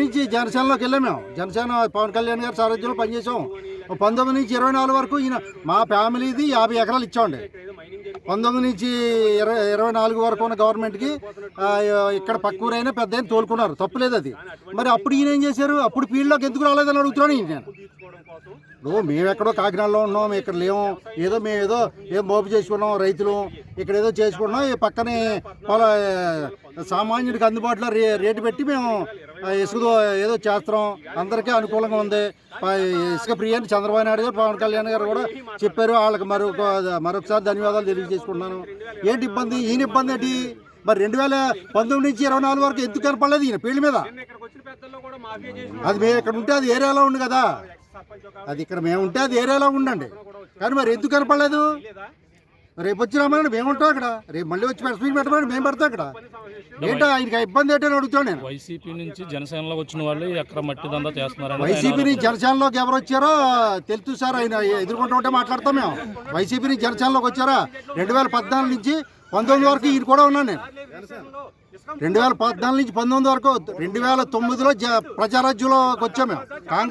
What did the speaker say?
నుంచి జనసేనలోకి వెళ్ళాం మేము. జనసేన పవన్ కళ్యాణ్ గారి సారథ్యంలో పనిచేసాం పంతొమ్మిది నుంచి ఇరవై నాలుగు వరకు ఈయన మా ఫ్యామిలీది యాభై ఎకరాలు ఇచ్చామండి. పంతొమ్మిది నుంచి ఇరవై ఇరవై నాలుగు వరకు ఉన్న గవర్నమెంట్కి ఇక్కడ పక్క ఊరైనా పెద్ద తోలుకున్నారు. తప్పులేదు అది. మరి అప్పుడు ఈయన ఏం చేశారు? అప్పుడు ఫీల్డ్లోకి ఎందుకు రాలేదని అడుగుతున్నాను ఈయన నేను. ఇప్పుడు మేము ఎక్కడో కాకినాడలో ఉన్నాం ఇక్కడ లేము. ఏదో మేము ఏదో ఏదో మోపు చేసుకున్నాం రైతులు. ఇక్కడ ఏదో చేసుకున్నాం ఈ పక్కనే పొల సామాన్యుడికి అందుబాటులో రే రేటు పెట్టి మేము ఇసుక ఏదో చేస్తాం. అందరికీ అనుకూలంగా ఉంది. ఇసుక ప్రియ అని చంద్రబాబు నాయుడు గారు పవన్ కళ్యాణ్ గారు కూడా చెప్పారు. వాళ్ళకి మరొక మరొకసారి ధన్యవాదాలు తెలియజేసుకుంటున్నాను. ఏంటి ఇబ్బంది? ఈయన ఇబ్బంది ఏంటి? మరి రెండు వేల పంతొమ్మిది నుంచి ఇరవై నాలుగు వరకు ఎందుకు కనపడలేదు ఈయన ఫీల్డ్ మీద? అది మేము ఇక్కడ ఉంటే అది ఏరియాలో ఉంది కదా. అది ఇక్కడ మేము ఉంటే అది ఏరియాలో ఉండండి. కానీ మరి ఎందుకు కనపడలేదు? రేపు వచ్చి రామని మేము ఉంటాం అక్కడ. రేపు మళ్ళీ వచ్చి ప్రెస్ పెట్టమని మేము పెడతాం అక్కడ. ఏంటో ఆయనకి ఇబ్బంది ఏంటని అడుగుతాను నేను. వైసీపీ నుంచి జనసేనలో వచ్చిన వాళ్ళు ఎక్కడ మట్టి దందా చేస్తున్నారని వైసీపీ నుంచి జనసేనలోకి ఎవరు వచ్చారో తెలుసు సార్ ఆయన ఎదుర్కొంటూ ఉంటే మాట్లాడతాం మేము. వైసీపీ నుంచి జనసేనలోకి వచ్చారా? రెండు వేల పద్నాలుగు నుంచి పంతొమ్మిది వరకు ఈయన కూడా ఉన్నాను నేను. రెండు వేల పద్నాలుగు నుంచి పంతొమ్మిది వరకు రెండు వేల తొమ్మిదిలో ప్రజారాజ్యంలోకి వచ్చాం మేము. కాంగ్రెస్